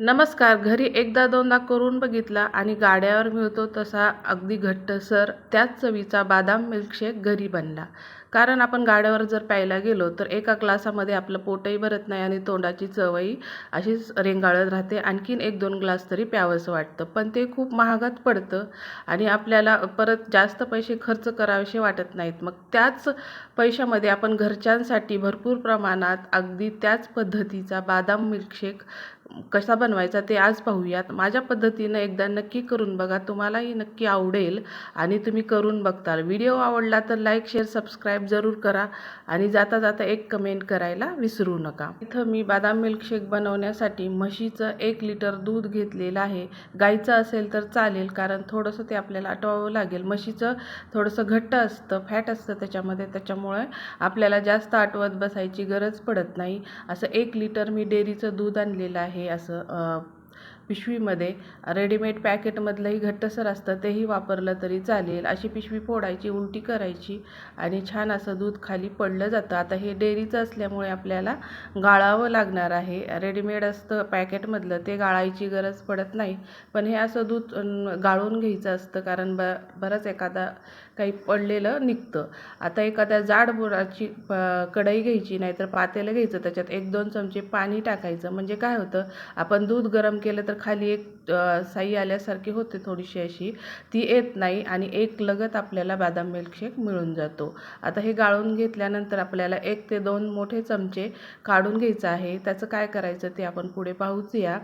नमस्कार. घरी एकदा दोनदा करून बघितला आणि गाड्यावर मिळतो तसा अगदी घट्टसर त्याच चवीचा बदाम मिल्कशेक घरी बनला. कारण आपण गाड्यावर जर प्यायला गेलो तर एका ग्लासामध्ये आपलं पोटही भरत नाही आणि तोंडाची चवही अशीच रेंगाळत राहते. आणखीन एक दोन ग्लास तरी प्यावंसं वाटतं. पण ते खूप महागात पडतं आणि आपल्याला परत जास्त पैसे खर्च करावेसे वाटत नाहीत. मग त्याच पैशामध्ये आपण घरच्यांसाठी भरपूर प्रमाणात अगदी त्याच पद्धतीचा बादाम मिल्कशेक कसा बनवायचा ते आज पाहूयात. माझ्या पद्धतीनं एकदा नक्की करून बघा. तुम्हालाही नक्की आवडेल आणि तुम्ही करून बघताल. व्हिडिओ आवडला तर लाईक शेअर सबस्क्राईब जरूर करा आणि जाता जाता एक कमेंट करायला विसरू नका. इथं मी बदाम मिल्कशेक बनवण्यासाठी म्हशीचं एक लिटर दूध घेतलेलं आहे. गाईचं असेल तर चालेल कारण थोडंसं ते आपल्याला आटवावं लागेल. म्हशीचं थोडंसं घट्ट असतं फॅट असतं त्याच्यामध्ये त्याच्यामुळे आपल्याला जास्त आटवत बसायची गरज पडत नाही. असं एक लिटर मी डेअरीचं दूध आणलेलं आहे असं पिशवीमध्ये रेडीमेड पॅकेटमधलंही घट्टसर असतं तेही वापरलं तरी चालेल. अशी पिशवी फोडायची उलटी करायची आणि छान असं दूध खाली पडलं जातं. आता हे डेअरीचं असल्यामुळे आपल्याला गाळावं लागणार आहे. रेडीमेड असतं पॅकेटमधलं ते गाळायची गरज पडत नाही. पण हे असं दूध गाळून घ्यायचं असतं कारण ब बरंच एखादा काही पडलेलं निघतं. आता एखाद्या जाड बुराची प कढई घ्यायची नाहीतर पातेलं घ्यायचं त्याच्यात एक दोन चमचे पाणी टाकायचं. म्हणजे काय होतं आपण दूध गरम केलं तर खाली एक साई आल्यासारखी होते थोडीशी अशी. ती येत नाही आणि एक लगत आपल्याला बदाम मिल्कशेक मिळून जातो. आता हे गाळून घेतल्यानंतर आपल्याला एक ते दोन मोठे चमचे काढून घ्यायचं आहे. त्याचं काय करायचं ते आपण पुढे पाहूच या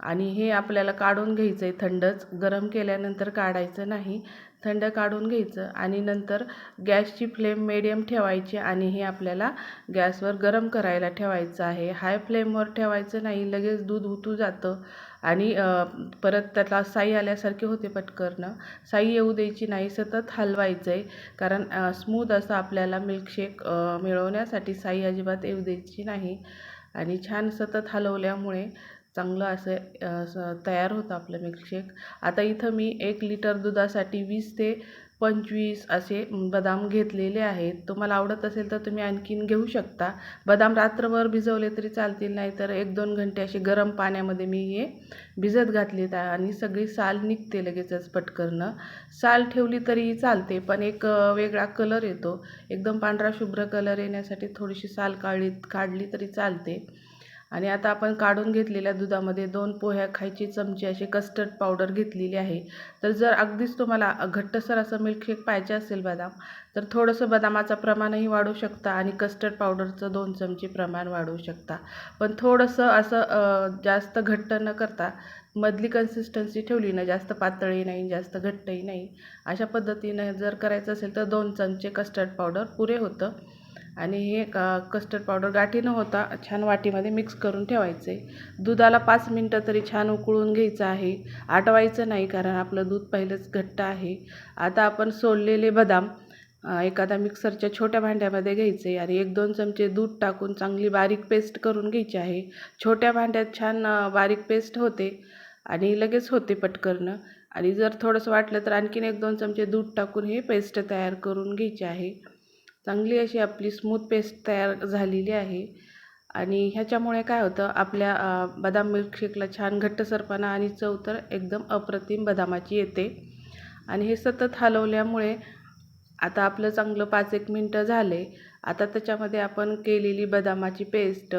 आणि हे आपल्याला काढून घ्यायचं आहे थंडच. गरम केल्यानंतर काढायचं नाही. थंड काढून घ्यायचं आणि नंतर गॅसची फ्लेम मिडियम ठेवायची आणि हे आपल्याला गॅसवर गरम करायला ठेवायचं आहे. हाय फ्लेमवर ठेवायचं नाही लगेच दूध उतू जातं. आणि परत त्याला साई आल्यासारखे होते पटकरनं साई येऊ द्यायची नाही सतत हलवायचं आहे कारण स्मूद असं आपल्याला मिल्कशेक मिळवण्यासाठी साई अजिबात येऊ द्यायची नाही. आणि छान सतत हलवल्यामुळे चांगलं असं तयार होतं आपलं मिल्कशेक. आता इथं मी एक लिटर दुधासाठी वीस ते पंचवीस असे बदाम घेतलेले आहेत. तुम्हाला आवडत असेल तर तुम्ही आणखीन घेऊ शकता. बदाम रात्रभर भिजवले तरी चालतील नाही तर एक दोन घंटे असे गरम पाण्यामध्ये मी हे भिजत घातलेत आणि सगळी साल निघते लगेचच पटकरणं. साल ठेवली तरी चालते पण एक वेगळा कलर येतो. एकदम पांढरा शुभ्र कलर येण्यासाठी थोडीशी साल काढली काढली तरी चालते. आणि आता आपण काढून घेतलेल्या दुधामध्ये दोन पोह्या खायची चमचे असे कस्टर्ड पावडर घेतलेली आहे. तर जर अगदीच तुम्हाला घट्टसर असं मिल्कशेक पाहिजे असेल बदाम तर थोडंसं बदामाचं प्रमाणही वाढू शकता आणि कस्टर्ड पावडरचं दोन चमचे प्रमाण वाढवू शकता. पण थोडंसं असं जास्त घट्ट न करता मधली कन्सिस्टन्सी ठेवली ना जास्त पातळी नाही जास्त घट्टही नाही अशा पद्धतीनं जर करायचं असेल तर दोन चमचे कस्टर्ड पावडर पुरे होतं. आणि हे क कस्टर्ड पावडर गाठी न होता. छान वाटीमध्ये मिक्स करून ठेवायचं. आहे दुधाला पाच मिनटं तरी छान उकळून घ्यायचं आहे. आटवायचं नाही कारण आपलं दूध पहिलंच घट्ट आहे. आता आपण सोललेले बदाम एखादा मिक्सरच्या छोट्या भांड्यामध्ये घ्यायचे आणि एक दोन चमचे दूध टाकून चांगली बारीक पेस्ट करून घ्यायची आहे. छोट्या भांड्यात छान बारीक पेस्ट होते आणि लगेच होते पटकरणं. आणि जर थोडंसं वाटलं तर आणखीन एक दोन चमचे दूध टाकून हे पेस्ट तयार करून घ्यायची आहे. चांगली अशी आपली स्मूथ पेस्ट तयार झालेली आहे. आणि ह्याच्यामुळे काय होतं आपल्या बदाम मिल्कशेकला छान घट्टसरपणा आणि चव तर एकदम अप्रतिम बदामाची येते. आणि हे सतत हलवल्यामुळे आता आपलं चांगलं पाच एक मिनटं झाले. आता त्याच्यामध्ये आपण केलेली बदामाची पेस्ट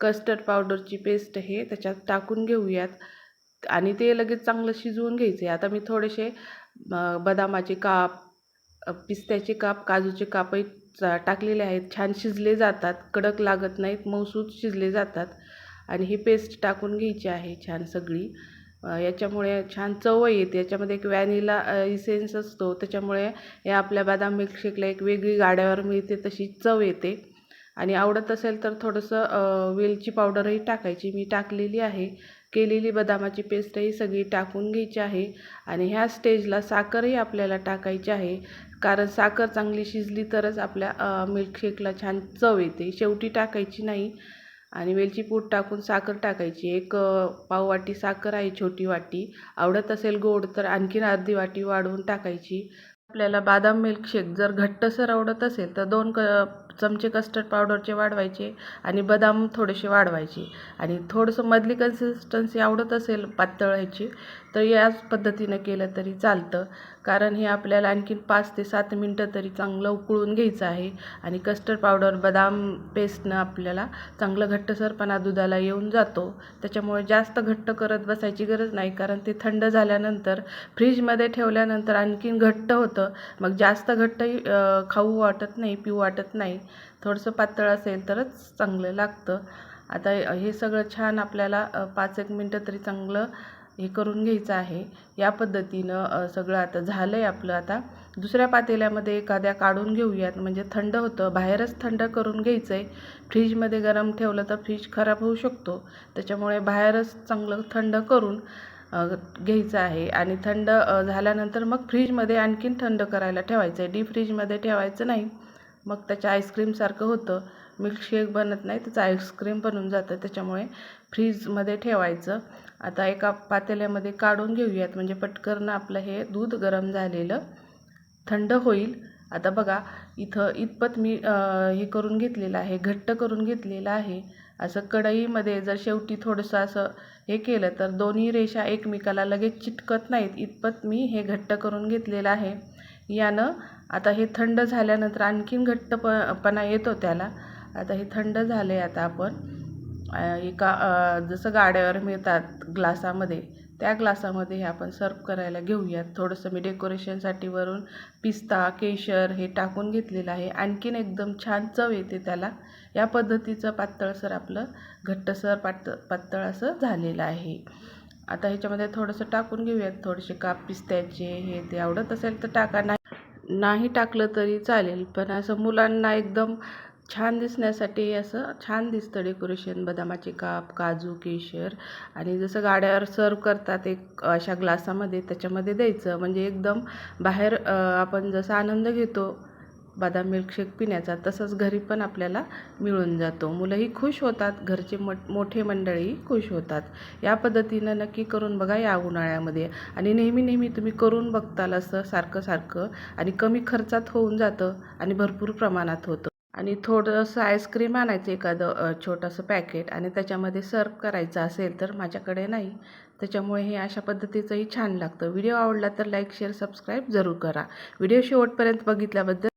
कस्टर्ड पावडरची पेस्ट हे त्याच्यात टाकून घेऊयात. आणि ते लगेच चांगलं शिजवून घ्यायचे आता मी थोडेसे बदामाचे काप पिस्त्याचे काप काजूचे कापही टाकलेले आहेत. छान शिजले जातात. कडक लागत नाहीत. मऊसूत शिजले जातात. आणि ही पेस्ट टाकून घ्यायची आहे छान सगळी. याच्यामुळे छान चव येते. याच्यामध्ये एक व्हॅनिला इसेन्स असतो. त्याच्यामुळे या आपल्या बदाम मिल्कशेकला एक वेगळी गाड्यावर मिळते तशी चव येते. आणि आवडत असेल तर थोडंसं वेलची पावडरही टाकायची. मी टाकलेली आहे. केलेली बदामाची पेस्टही सगळी टाकून घ्यायची आहे. आणि ह्या स्टेजला साखरही आपल्याला टाकायची आहे. कारण साखर चांगली शिजली तरच आपल्या मिल्कशेकला छान चव येते. शेवटी टाकायची नाही. आणि वेलची पूड टाकून साखर टाकायची. एक पाववाटी साखर आहे छोटी वाटी. आवडत असेल गोड तर आणखीन अर्धी वाटी वाढवून टाकायची. आपल्याला बदाम मिल्कशेक जर घट्टसर आवडत असेल तर दोन क चमचे कस्टर्ड पावडरचे वाढवायचे आणि बदाम थोडेसे वाढवायचे. आणि थोडंसं मधली कन्सिस्टन्सी आवडत असेल पातळ ह्याची तर याच पद्धतीनं केलं तरी चालतं. कारण हे आपल्याला आणखीन पाच ते सात मिनटं तरी चांगलं उकळून घ्यायचं आहे. आणि कस्टर्ड पावडर बदाम पेस्टनं आपल्याला चांगलं घट्टसरपणा दुधाला येऊन जातो. त्याच्यामुळे जास्त घट्ट करत बसायची गरज नाही. कारण ते थंड झाल्यानंतर फ्रीजमध्ये ठेवल्यानंतर आणखीन घट्ट होतं. मग जास्त घट्टही खाऊ वाटत नाही पिऊ वाटत नाही. थोडंसं पातळ असेल तरच चांगलं लागतं. आता हे सगळं छान आपल्याला पाच एक मिनटं तरी चांगलं हे करून घ्यायचं आहे. या पद्धतीनं सगळं आता झालं आहे आपलं आता. दुसऱ्या पातेल्यामध्ये एखाद्या काढून घेऊयात. म्हणजे थंड होतं बाहेरच थंड करून घ्यायचं आहे फ्रीजमध्ये गरम ठेवलं तर फ्रीज खराब होऊ शकतो. त्याच्यामुळे बाहेरच चांगलं थंड करून घ्यायचं आहे. आणि थंड झाल्यानंतर मग फ्रीजमध्ये आणखीन थंड करायला ठेवायचं आहे डीप फ्रीजमध्ये ठेवायचं नाही. मग त्याच्या आईस्क्रीमसारखं होतं. मिल्कशेक बनत नाही त्याचं आईस्क्रीम बनून जातं. त्याच्यामुळे फ्रीजमध्ये ठेवायचं. आता एका पातेल्यामध्ये काढून घेऊयात. म्हणजे पटकन आपलं हे दूध गरम झालेलं थंड होईल. आता बघा इथं इतपत मी हे करून घेतलेलं आहे घट्ट करून घेतलेलं आहे. असं कढईमध्ये जर शेवटी थोडंसं असं हे केलं तर दोन्ही रेषा एकमेकाला लगेच चिटकत नाहीत. इतपत मी हे घट्ट करून घेतलेलं आहे. यानं आता हे थंड झाल्यानंतर आणखीन घट्टप पणा येतो त्याला. आता हे थंड झाले आता आपण. एका जसं गाड्यावर मिळतात ग्लासामध्ये त्या ग्लासामध्ये हे आपण सर्व करायला घेऊयात. थोडंसं मी डेकोरेशनसाठी वरून पिस्ता केशर हे टाकून घेतलेलं आहे. आणखीन एकदम छान चव येते त्याला. या पद्धतीचं पातळसर आपलं घट्टसर पात पातळ असं झालेलं आहे. आता ह्याच्यामध्ये थोडंसं टाकून घेऊयात. थोडेसे काप पिस्त्याचे हे ते आवडत असेल तर टाका. नाही नाही टाकलं तरी चालेल पण असं मुलांना एकदम छान दिसण्यासाठी असं छान दिसतं डेकोरेशन. बदामाचे काप काजू केशर आणि जसं गाड्यावर सर्व करतात एक अशा ग्लासामध्ये त्याच्यामध्ये द्यायचं. म्हणजे एकदम बाहेर आपण जसा आनंद घेतो बदाम मिल्कशेक पिण्याचा तसंच घरी पण आपल्याला मिळून जातो. मुलंही खुश होतात घरचे म मोठे मंडळीही खुश होतात. या पद्धतीनं नक्की करून बघा या उन्हाळ्यामध्ये. आणि नेहमी नेहमी तुम्ही करून बघताल असं सारखं सारखं आणि कमी खर्चात होऊन जातं आणि भरपूर प्रमाणात होतं. आणि थोडंसं आईस्क्रीम आणायचं एखादं छोटंसं पॅकेट आणि त्याच्यामध्ये सर्व करायचं असेल तर माझ्याकडे नाही. त्याच्यामुळे हे अशा पद्धतीचंही छान लागतं. व्हिडिओ आवडला तर लाईक शेअर सबस्क्राईब जरूर करा. व्हिडिओ शेवटपर्यंत बघितल्याबद्दल